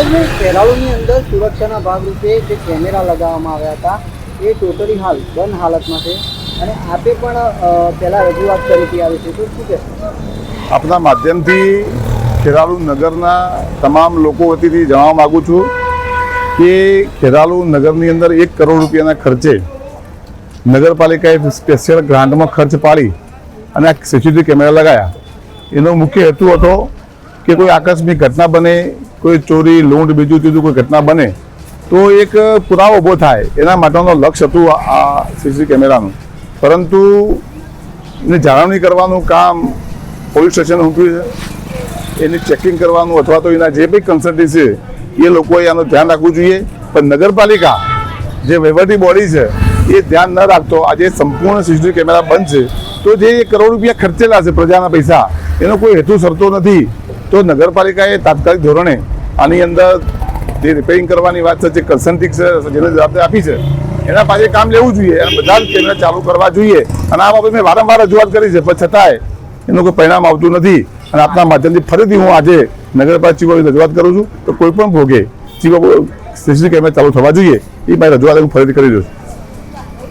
અને ખેરાલુની અંદર સુરક્ષાના ભાગરૂપે જે કેમેરા લગાવવામાં આવ્યા હતા, એ ટોટલી હાલ બંધ હાલતમાં છે. અને આપે પણ પહેલાં રજૂઆત કરી હતી આવી છે તો શું કહેશો? આપના માધ્યમથી ખેરાલુ નગરના તમામ લોકો વતીથી જણાવવા માગું છું કે ખેરાલુ નગરની અંદર એક કરોડ રૂપિયાના ખર્ચે નગરપાલિકાએ સ્પેશિયલ ગ્રાન્ટમાં ખર્ચ પાડી અને આ સીસીટીવી કેમેરા લગાયા. એનો મુખ્ય હેતુ હતો કે કોઈ આકસ્મિક ઘટના બને, કોઈ ચોરી, લૂંટ, બીજું ત્રીજું કોઈ ઘટના બને, તો એક પુરાવો ઊભો થાય. એના માટેનો લક્ષ્ય હતું આ- સીસી કેમેરાનું. પરંતુ એને જાળવણી કરવાનું કામ પોલીસ સ્ટેશન મૂક્યું છે. એની ચેકિંગ કરવાનું અથવા તો એના જે બી કન્સલ્ટી છે, એ લોકોએ આનું ધ્યાન રાખવું જોઈએ. પણ નગરપાલિકા જે વહીવટી બોડી છે, એ ધ્યાન ન રાખતો. આજે સંપૂર્ણ સીસીટીવી કેમેરા બંધ છે. તો જે કરોડ રૂપિયા ખર્ચેલા છે પ્રજાના પૈસા, એનો કોઈ હેતુ સરતો નથી. તો નગરપાલિકાએ તાત્કાલિક ધોરણે આની અંદર જે રિપેરિંગ કરવાની વાત છે, જે કન્સન્ટિક જેને જવાબદારી આપી છે, એના પાસે કામ લેવું જોઈએ અને બધા જ કેન્દ્ર ચાલુ કરવા જોઈએ. અને આ બાબતે મેં વારંવાર રજૂઆત કરી છે, પણ છતાંય એનું કોઈ પરિણામ આવતું નથી. અને આપના માધ્યમથી ફરીથી હું આજે નગરપાલિકા ચીફ રજૂઆત કરું છું. તો કોઈ પણ ભોગે ચીફ સીસીટીવી કેમેરા ચાલુ થવા જોઈએ. એ મારી રજૂઆત હું ફરીથી કરી દઉં છું.